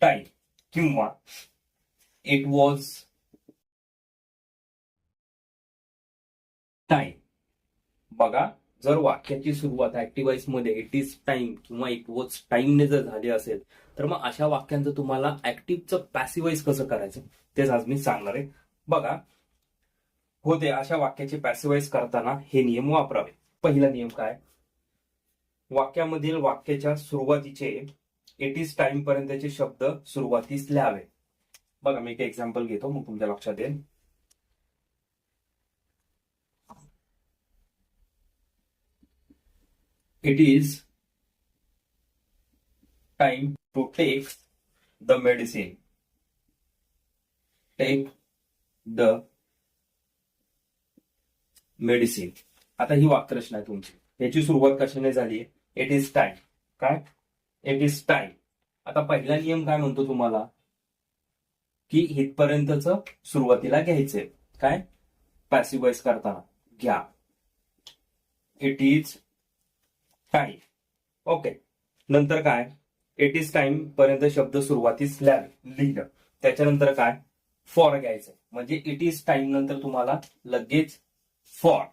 Time किंवा it was time बघा जर वाक्याची सुरुवात ऍक्टिव्हाइसमध्ये इट इज टाइम किंवा इट वॉज टाइमने जर झाली असेल तर मग अशा वाक्यांचं तुम्हाला ऍक्टिव्हचं पॅसिवाइज कसं करायचं? तेच आज मी सांगणार आहे. बघा होते अशा वाक्याचे पॅसिवाइज करताना हे नियम वापरावे. पहिला नियम काय? वाक्यामधील वाक्याच्या सुरुवातीचे इट इज टाइम पर्यंतचे शब्द सुरुवातीस लिहावे. बघा मी एक एक्झाम्पल घेतो मग तुमच्या लक्षात येईल. It is time to take the medicine take the medicine आता ही वाक्यरचना आहे तुमची. याची सुरुवात कशाने झाली इट इज टाइम काय? इट इज टाइम आता पहिला नियम काय म्हणतो तुम्हाला? की इथपर्यंतच सुरुवातीला घ्यायचंय. काय? पॅसिवाइज करताना. घ्या. इट इज टाइम ओके नंतर काय? इट इज टाइम पर्यंत शब्द सुरुवातीस लिहिलं. त्याच्यानंतर काय? फॉर घ्यायचं म्हणजे इट इज टाइम नंतर तुम्हाला लगेच फॉर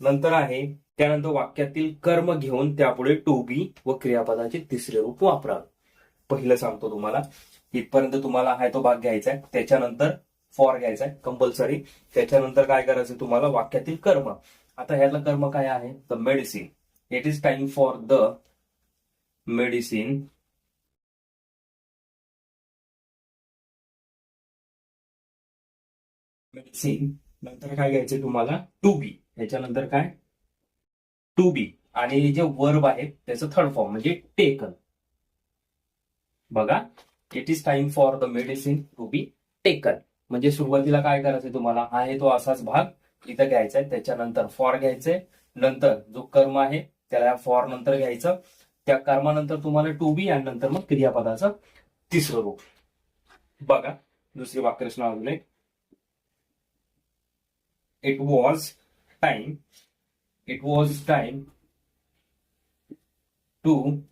नंतर आहे त्यानंतर वाक्यातील कर्म घेऊन त्यापुढे टू बी व क्रियापदाचे तिसरे रूप वापरावे. पहिलं सांगतो तुम्हाला इथपर्यंत तुम्हाला आहे तो भाग घ्यायचा आहे. त्याच्यानंतर फॉर घ्यायचा आहे कंपल्सरी त्याच्यानंतर काय करायचं तुम्हाला? वाक्यातील कर्म. आता ह्यातलं कर्म काय आहे? The medicine it is time for the medicine medicine नंतर काय घ्यायचं तुम्हाला? टू बी ह्याच्यानंतर काय? टू बी आणि जे वर्ब आहे त्याचं थर्ड फॉर्म म्हणजे टेकन बघा it is time for the medicine to be taken म्हणजे सुरुवातीला काय करायचंय तुम्हाला? आहे तो असाच भाग इथं घ्यायचा आहे त्याच्यानंतर फॉर घ्यायचंय. नंतर जो कर्म आहे त्याला फॉर नंतर घ्यायचं. त्या कर्मानंतर तुम्हाला टू बी आणि नंतर मग क्रियापदाचं तिसरं रूप. बघा दुसरी वाक्यरचना अजून एक. It was time it was time to